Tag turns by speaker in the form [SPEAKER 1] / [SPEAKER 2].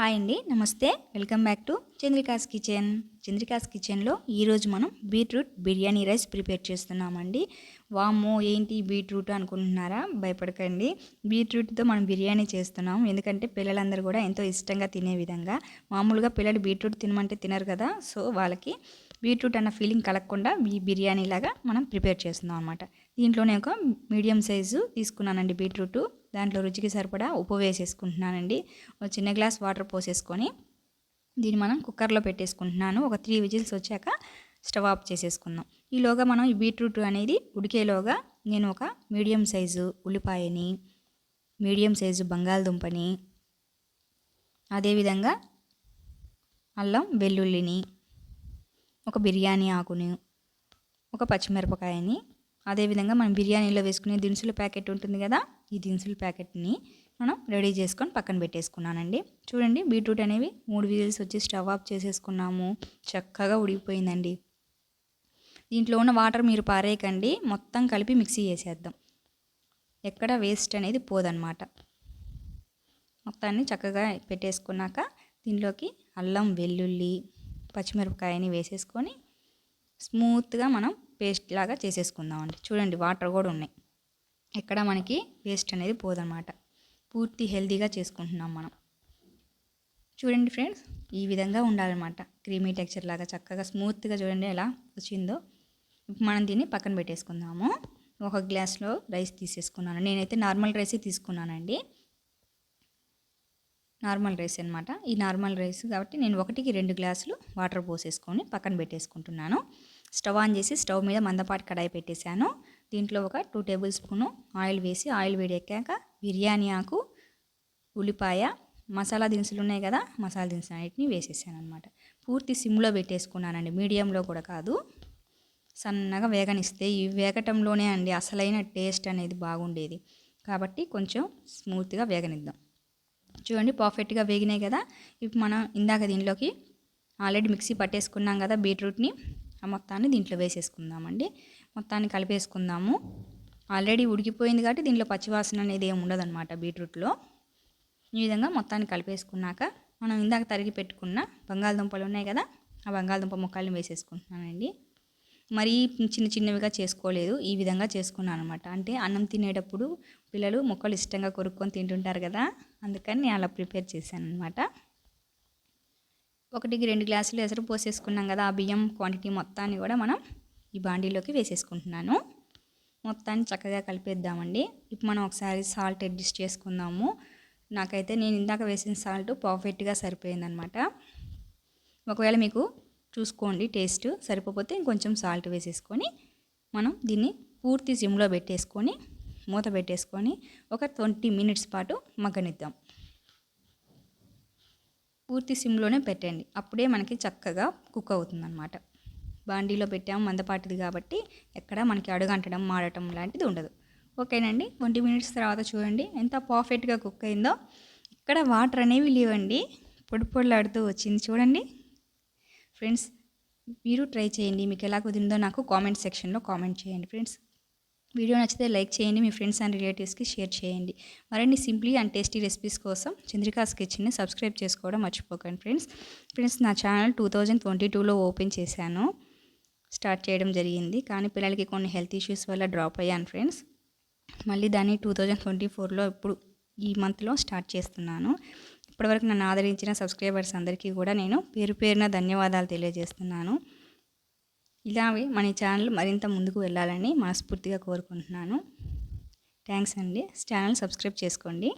[SPEAKER 1] Hi అండి నమస్తే. Welcome back to Chandrika's kitchen. Chandrika's కిచెన్లో ఈరోజు మనం బీట్రూట్ బిర్యానీ రైస్ ప్రిపేర్ చేస్తున్నామండి. వామ్మో ఏంటి బీట్రూట్ అనుకుంటున్నారా? భయపడకండి. బీట్రూట్తో మనం బిర్యానీ చేస్తున్నాం. ఎందుకంటే పిల్లలందరూ కూడా ఎంతో ఇష్టంగా తినే విధంగా. మామూలుగా పిల్లలు బీట్రూట్ తినమంటే తినరు కదా. సో వాళ్ళకి బీట్రూట్ అన్న ఫీలింగ్ కలగకుండా ఈ బిర్యానీ లాగా మనం ప్రిపేర్ చేస్తున్నాం అనమాట దీంట్లోనే ఒక మీడియం సైజు తీసుకున్నానండి బీట్రూట్. దాంట్లో రుచికి సరిపడా ఉప్పు వేసేసుకుంటున్నానండి. ఒక చిన్న గ్లాస్ వాటర్ పోసేసుకొని దీన్ని మనం కుక్కర్లో పెట్టేసుకుంటున్నాను. ఒక త్రీ విజిల్స్ వచ్చాక స్టవ్ ఆఫ్ చేసేసుకుందాం. ఈలోగా మనం ఈ బీట్రూట్ అనేది ఉడికేలోగా నేను ఒక మీడియం సైజు ఉల్లిపాయని మీడియం సైజు బంగాళదుంపని అదేవిధంగా అల్లం వెల్లుల్లిని ఒక బిర్యానీ ఆకుని ఒక పచ్చిమిరపకాయని అదేవిధంగా మనం బిర్యానీలో వేసుకునే దినుసుల ప్యాకెట్ ఉంటుంది కదా ఈ దినుసుల ప్యాకెట్ని మనం రెడీ చేసుకొని పక్కన పెట్టేసుకున్నానండి. చూడండి బీట్రూట్ అనేవి మూడు విజిల్స్ వచ్చి స్టవ్ ఆఫ్ చేసేసుకున్నాము. చక్కగా ఉడికిపోయిందండి. దీంట్లో ఉన్న వాటర్ మీరు పారేయకండి. మొత్తం కలిపి మిక్సీ చేసేద్దాం. ఎక్కడ వేస్ట్ అనేది పోదనమాట మొత్తాన్ని చక్కగా పెట్టేసుకున్నాక దీనిలోకి అల్లం వెల్లుల్లి పచ్చిమిరపకాయని వేసేసుకొని స్మూత్గా మనం పేస్ట్ లాగా చేసేసుకుందామండి. చూడండి వాటర్ కూడా ఉన్నాయి. ఎక్కడ మనకి వేస్ట్ అనేది పోదన్నమాట పూర్తి హెల్తీగా చేసుకుంటున్నాం మనం. చూడండి ఫ్రెండ్స్ ఈ విధంగా ఉండాలన్నమాట. క్రీమీ టెక్చర్ లాగా చక్కగా స్మూత్గా చూడండి ఎలా వచ్చిందో. మనం దీన్ని పక్కన పెట్టేసుకుందాము. ఒక గ్లాస్లో రైస్ తీసేసుకున్నాను. నేనైతే నార్మల్ రైస్ తీసుకున్నానండి. నార్మల్ రైస్ అనమాట ఈ నార్మల్ రైస్ కాబట్టి నేను ఒకటికి రెండు గ్లాసులు వాటర్ పోసేసుకొని పక్కన పెట్టేసుకుంటున్నాను. స్టవ్ ఆన్ చేసి స్టవ్ మీద మందపాటి కడాయి పెట్టేశాను. దీంట్లో ఒక టూ టేబుల్ స్పూను ఆయిల్ వేసి ఆయిల్ వేడెక్కాక బిర్యానీ ఆకు ఉల్లిపాయ మసాలా దినుసులు ఉన్నాయి కదా మసాలా దినుసులు అన్నిటిని వేసేసాను అనమాట పూర్తి సిమ్లో పెట్టేసుకున్నానండి మీడియంలో కూడా కాదు. సన్నగా వేగనిస్తే ఈ వేగటంలోనే అండి అసలైన టేస్ట్ అనేది బాగుండేది. కాబట్టి కొంచెం స్మూత్గా వేగనిద్దాం. చూడండి పర్ఫెక్ట్గా వేగినాయి కదా. ఇప్పుడు మనం ఇందాక దీనిలోకి ఆల్రెడీ మిక్సీ పట్టేసుకున్నాం కదా బీట్రూట్ని. ఆ మొత్తాన్ని దీంట్లో వేసేసుకుందామండి. మొత్తాన్ని కలిపేసుకుందాము. ఆల్రెడీ ఉడికిపోయింది కాబట్టి దీంట్లో పచ్చివాసన అనేది ఏమి ఉండదన్నమాట బీట్రూట్లో. ఈ విధంగా మొత్తాన్ని కలిపేసుకున్నాక మనం ఇందాక తరిగి పెట్టుకున్న బంగాళదుంపలు ఉన్నాయి కదా ఆ బంగాళదుంప ముక్కల్ని వేసేసుకుంటున్నానండి మరీ చిన్న చిన్నవిగా చేసుకోలేదు ఈ విధంగా చేసుకున్నాను అనమాట అంటే అన్నం తినేటప్పుడు పిల్లలు ముక్కలు ఇష్టంగా కొరుక్కొని తింటుంటారు కదా అందుకని నేను అలా ప్రిపేర్ చేశాను అనమాట ఒకటికి రెండు గ్లాసులు ఎసరు పోసేసుకున్నాం కదా ఆ బియ్యం క్వాంటిటీ మొత్తాన్ని కూడా మనం ఈ బాండీలోకి వేసేసుకుంటున్నాను. మొత్తాన్ని చక్కగా కలిపేద్దామండి. ఇప్పుడు మనం ఒకసారి సాల్ట్ అడ్జస్ట్ చేసుకుందాము. నాకైతే నేను ఇందాక వేసిన సాల్ట్ పర్ఫెక్ట్గా సరిపోయిందనమాట. ఒకవేళ మీకు చూసుకోండి టేస్ట్ సరిపోతే ఇంకొంచెం సాల్ట్ వేసేసుకొని మనం దీన్ని పూర్తి సిమ్లో పెట్టేసుకొని మూత పెట్టేసుకొని ఒక ట్వంటీ మినిట్స్ పాటు మగ్గనిద్దాం. పూర్తి సిమ్లోనే పెట్టండి అప్పుడే మనకి చక్కగా కుక్ అవుతుందన్నమాట. బాండీలో పెట్టాము మందపాటిది కాబట్టి ఎక్కడ మనకి అడుగంటడం మాడటం లాంటిది ఉండదు. ఓకేనండి? ట్వంటీ మినిట్స్ తర్వాత చూడండి ఎంత పర్ఫెక్ట్గా కుక్ అయిందో. ఇక్కడ వాటర్ అనేవి లేవండి. పొడి పొడిలాడుతూ వచ్చింది చూడండి. ఫ్రెండ్స్ మీరు ట్రై చేయండి. మీకు ఎలా కుదిరిందో నాకు కామెంట్ సెక్షన్లో కామెంట్ చేయండి ఫ్రెండ్స్. వీడియో నచ్చితే లైక్ చేయండి మీ ఫ్రెండ్స్ అండ్ రిలేటివ్స్కి షేర్ చేయండి. మరిన్ని సింప్లీ అండ్ టేస్టీ రెసిపీస్ కోసం చంద్రికాస్ కిచెన్ని సబ్స్క్రైబ్ చేసుకోవడం మర్చిపోకండి ఫ్రెండ్స్. ఫ్రెండ్స్ నా ఛానల్ టూ థౌజండ్ ట్వంటీ టూలో ఓపెన్ చేశాను. స్టార్ట్ చేయడం జరిగింది. కానీ పిల్లలకి కొన్ని హెల్త్ ఇష్యూస్ వల్ల డ్రాప్ అయ్యాను ఫ్రెండ్స్. మళ్ళీ దాన్ని టూ థౌజండ్ ట్వంటీ ఫోర్లో ఇప్పుడు ఈ మంత్లో స్టార్ట్ చేస్తున్నాను. ఇప్పటివరకు నన్ను ఆదరించిన సబ్స్క్రైబర్స్ అందరికీ కూడా నేను పేరు పేరున ధన్యవాదాలు తెలియజేస్తున్నాను. ఇలాగే మన ఛానల్ మరింత ముందుకు వెళ్ళాలని మనస్ఫూర్తిగా కోరుకుంటున్నాను. థ్యాంక్స్ అండి. ఛానల్ సబ్స్క్రైబ్ చేసుకోండి.